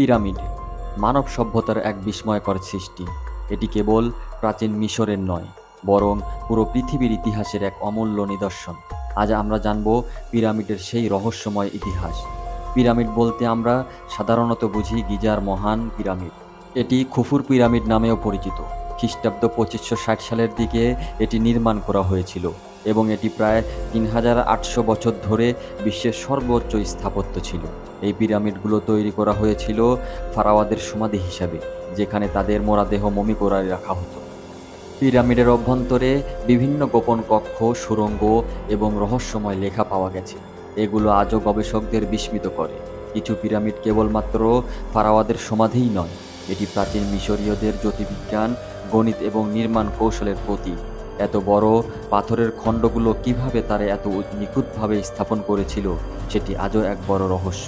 Pyramid, মানব সভ্যতার এক বিস্ময়কর সৃষ্টি। এটি কেবল প্রাচীন মিশরের নয়, বরং পুরো পৃথিবীর ইতিহাসের এক অমূল্য নিদর্শন। আজ আমরা জানব পিরামিডের সেই রহস্যময় ইতিহাস। পিরামিড বলতে আমরা সাধারণত বুঝি গিজার মহান পিরামিড। এটি খুফুর পিরামিড নামেও পরিচিত। খ্রিস্টাব্দ পঁচিশশো ষাট সালের দিকে এটি নির্মাণ করা হয়েছিল। এবং এটি প্রায় তিন হাজার আটশো বছর ধরে বিশ্বের সর্বোচ্চ স্থাপত্য ছিল। এই পিরামিডগুলো তৈরি করা হয়েছিল ফারাওয়াদের সমাধি হিসাবে, যেখানে তাদের মরাদেহ মমি করে রাখা হতো। পিরামিডের অভ্যন্তরে বিভিন্ন গোপন কক্ষ সুড়ঙ্গ এবং রহস্যময় লেখা পাওয়া গেছে। এগুলো আজও গবেষকদের বিস্মিত করে। কিছু পিরামিড কেবলমাত্র ফারাওয়াদের সমাধিই নয়, এটি প্রাচীন মিশরীয়দের জ্যোতির্বিজ্ঞান, গণিত এবং নির্মাণ কৌশলের প্রতীক। এত বড় পাথরের খণ্ডগুলো কীভাবে তারা এত নিখুঁতভাবে স্থাপন করেছিল, সেটি আজও এক বড় রহস্য।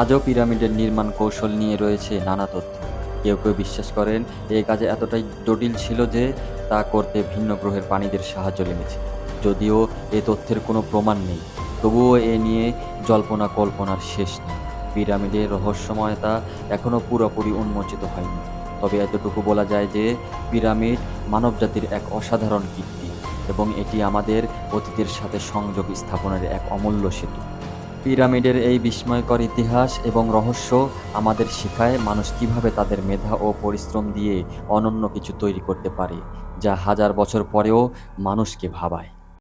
আজও পিরামিডের নির্মাণ কৌশল নিয়ে রয়েছে নানা তথ্য। কেউ কেউ বিশ্বাস করেন, এই কাজে এতটাই জটিল ছিল যে তা করতে ভিন্ন গ্রহের প্রাণীদের সাহায্য লেগেছে। যদিও এ তথ্যের কোনো প্রমাণ নেই, তবুও এ নিয়ে জল্পনা কল্পনার শেষ নেই। পিরামিডের রহস্যময়তা এখনও পুরোপুরি উন্মোচিত হয়নি। তবে এতটুকু বলা যায় যে পিরামিড মানবজাতির এক অসাধারণ কীর্তি এবং এটি আমাদের অতীতের সাথে সংযোগ স্থাপনের এক অমূল্য সেতু। পিরামিডের এই বিস্ময়কর ইতিহাস এবং রহস্য আমাদের শেখায় মানুষ কীভাবে তাদের মেধা ও পরিশ্রম দিয়ে অনন্য কিছু তৈরি করতে পারে, যা হাজার বছর পরেও মানুষকে ভাবায়।